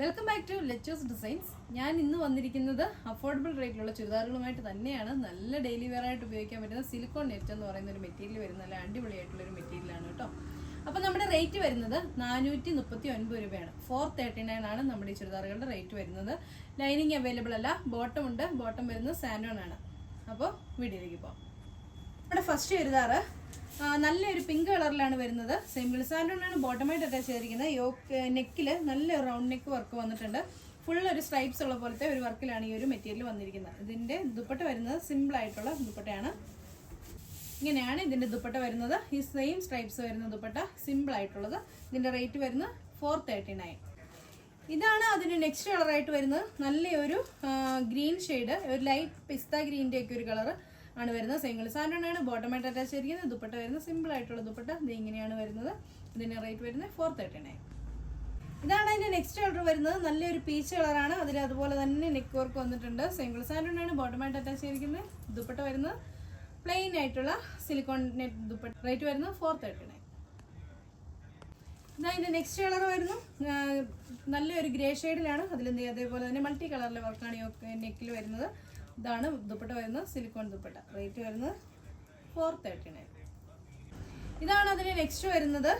Welcome back to Lechers Designs ഞാൻ ഇന്ന് വന്നിരിക്കുന്നത് അഫോർഡബിൾ റേറ്റിലുള്ള ചുരിദാറുകളുമായിട്ട് തന്നെയാണ്. നല്ല ഡെയിലി വെയർ ആയിട്ട് ഉപയോഗിക്കാൻ പറ്റുന്ന സിലിക്കോൺ നെറ്റ് എന്ന് പറയുന്ന ഒരു മെറ്റീരിയൽ വരുന്ന നല്ല അടിപൊളിയായിട്ടുള്ള ഒരു മെറ്റീരിയലാണ് കേട്ടോ. അപ്പോൾ നമ്മുടെ റേറ്റ് വരുന്നത് നാനൂറ്റി മുപ്പത്തി ഒൻപത് രൂപയാണ്. ഫോർ തേർട്ടി നയൻ ആണ് നമ്മുടെ ഈ ചുരിദാറുകളുടെ റേറ്റ് വരുന്നത്. ലൈനിങ് അവൈലബിൾ അല്ല ബോട്ടം ഉണ്ട് ബോട്ടം വരുന്നത് സാൻഡോൺ ആണ്. അപ്പോൾ വീഡിയോയിലേക്ക് പോകാം നമ്മുടെ ഫസ്റ്റ് ചുരിദാറ് നല്ലൊരു പിങ്ക് കളറിലാണ് വരുന്നത്. സിമ്പിൾ സാൻഡോണാണ് ബോട്ടമായിട്ട് അറ്റാച്ച് ചെയ്തിരിക്കുന്നത്. യോക്ക് നെക്കിൽ നല്ല റൗണ്ട് നെക്ക് വർക്ക് വന്നിട്ടുണ്ട്. ഫുൾ ഒരു സ്ട്രൈപ്സ് ഉള്ള പോലത്തെ ഒരു വർക്കിലാണ് ഈ ഒരു മെറ്റീരിയൽ വന്നിരിക്കുന്നത്. ഇതിന്റെ ദുപ്പട്ട വരുന്നത് സിമ്പിൾ ആയിട്ടുള്ള ദുപ്പട്ടയാണ്. ഇങ്ങനെയാണ് ഇതിന്റെ ദുപ്പട്ട വരുന്നത്. ഈ സെയിം സ്ട്രൈപ്സ് വരുന്ന ദുപ്പട്ട സിമ്പിൾ ആയിട്ടുള്ളത്. ഇതിന്റെ റേറ്റ് വരുന്നത് ഫോർ തേർട്ടി നയൻ ഇതാണ് അതിന് നെക്സ്റ്റ് കളറായിട്ട് വരുന്നത്. നല്ലൊരു ഗ്രീൻ ഷെയ്ഡ് ഒരു ലൈറ്റ് പിസ്ത ഗ്രീന്റെ ഒരു കളർ ആണ് വരുന്നത്. സിംഗിൾ സാൻഡാണ് ബോട്ടമായിട്ട് അറ്റാച്ച് ചെയ്തിരിക്കുന്നത്. ദുപ്പട്ട വരുന്നത് സിമ്പിൾ ആയിട്ടുള്ള ദുപ്പട്ട. ഇത് ഇങ്ങനെയാണ് വരുന്നത്. ഇതിന്റെ റേറ്റ് വരുന്നത് ഫോർ തേർട്ടി നയൻ ഇതാണ് അതിന്റെ നെക്സ്റ്റ് കളർ വരുന്നത്. നല്ലൊരു പീച്ച് കളറാണ് അതിൽ അതുപോലെ തന്നെ നെക്ക് വർക്ക് വന്നിട്ടുണ്ട്. സിംഗിൾ സാൻഡാണ് ബോട്ടമായിട്ട് അറ്റാച്ച് ചെയ്തിരിക്കുന്നത്. ദുപ്പട്ട വരുന്നത് പ്ലെയിൻ ആയിട്ടുള്ള സിലിക്കോൺ നെറ്റ് ദുപ്പട്ട. റേറ്റ് വരുന്നത് ഫോർ തേർട്ടി നയൻ ഇതതിന്റെ നെക്സ്റ്റ് കളർ വരുന്നു. നല്ലൊരു ഗ്രേ ഷെയ്ഡിലാണ് അതിൽ അതേപോലെ തന്നെ മൾട്ടി കളറിലെ വർക്കാണ് നെക്കിൽ വരുന്നത്. ഇതാണ് ദുപ്പട്ട വരുന്നത് സിലിക്കോൺ ദുപ്പട്ട. റേറ്റ് വരുന്നത് ഫോർ തേർട്ടി നയൻ ഇതാണ് അതിന് നെക്സ്റ്റ് വരുന്നത്.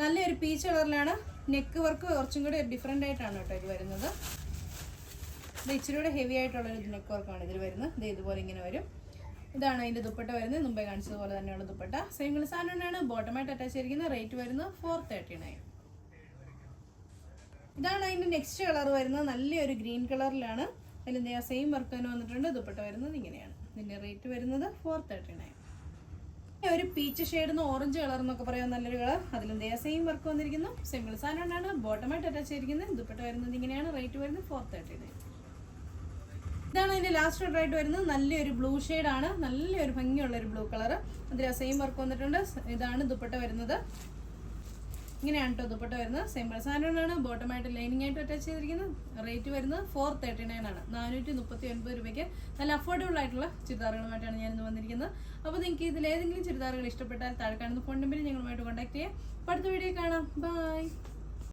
നല്ലൊരു പീച്ച് കളറിലാണ്. നെക്ക് വർക്ക് കുറച്ചും കൂടി ഡിഫറെന്റ് ആയിട്ടാണ് കേട്ടോ ഇത് വരുന്നത്. ഇത് ഇച്ചിരി കൂടെ ഹെവി ആയിട്ടുള്ളൊരു നെക്ക് വർക്കാണ് ഇതിൽ വരുന്നത്. ഇത് ഇതുപോലെ ഇങ്ങനെ വരും. ഇതാണ് അതിന്റെ ദുപ്പട്ട വരുന്നത്. മുമ്പേ കാണിച്ചതുപോലെ തന്നെയുള്ള ദുപ്പട്ട. സെയിം സാധനം സാധനമാണ് ബോട്ടമായിട്ട് അറ്റാച്ച് ചെയ്തിരിക്കുന്നത് റേറ്റ് വരുന്നത് ഫോർ തേർട്ടി നയൻ ഇതാണ് അതിന്റെ നെക്സ്റ്റ് കളർ വരുന്നത്. നല്ലൊരു ഗ്രീൻ കളറിലാണ്. ചെയ്യുക സെയിം വർക്ക് തന്നെ വന്നിട്ടുണ്ട്. ദുപ്പട്ട വരുന്നത് ഇങ്ങനെയാണ്. ഇതിന്റെ റേറ്റ് വരുന്നത് ഫോർ തേർട്ടി നയൻ ഒരു പീച്ച് ഷെയ്ഡ് എന്ന് ഓറഞ്ച് കളർ എന്നൊക്കെ പറയാൻ നല്ലൊരു കളർ ചെയ്യുക സെയിം വർക്ക് വന്നിരിക്കുന്നു. സിംഗിൾ സാധനമാണ് ബോട്ടമായിട്ട് അറ്റാച്ച് ചെയ്തിരിക്കുന്നത്. ദുപ്പട്ട വരുന്നത് ഇങ്ങനെയാണ്. റേറ്റ് വരുന്നത് ഫോർ തേർട്ടി നയൻ ഇതാണ് അതിന്റെ ലാസ്റ്റ് ഓർഡർ ആയിട്ട് വരുന്നത്. നല്ലൊരു ബ്ലൂ ആണ്. നല്ലൊരു ഭംഗിയുള്ള ഒരു ബ്ലൂ കളർ അതിൽ സെയിം വർക്ക് വന്നിട്ടുണ്ട്. ഇതാണ് ദുപ്പട്ട വരുന്നത്. ഇങ്ങനെയാണ് കേട്ടോ ദുപ്പട്ട വരുന്നത്. സിമ്പിൾ സാധനമാണ് ബോട്ടമായിട്ട് ലൈനിങ് ആയിട്ട് അറ്റാച്ച് ചെയ്തിരിക്കുന്നത്. റേറ്റ് വരുന്നത് ഫോർ തേർട്ടി നയൻ ആണ്. നാനൂറ്റി മുപ്പത്തി ഒൻപത് രൂപയ്ക്ക് നല്ല അഫോർഡബിൾ ആയിട്ടുള്ള ചുരിദാറുകളുമായിട്ടാണ് ഞാൻ ഇന്ന് വന്നിരിക്കുന്നത്. അപ്പോൾ നിങ്ങൾക്ക് ഇതിൽ ഏതെങ്കിലും ചുരിദാറുകൾ ഇഷ്ടപ്പെട്ടാൽ താഴെ കാണുന്ന ഫോൺ നമ്പറിൽ ഞങ്ങളുമായിട്ട് കോൺടാക്ട് ചെയ്യാം. അടുത്ത വീഡിയോ കാണാം. ബൈ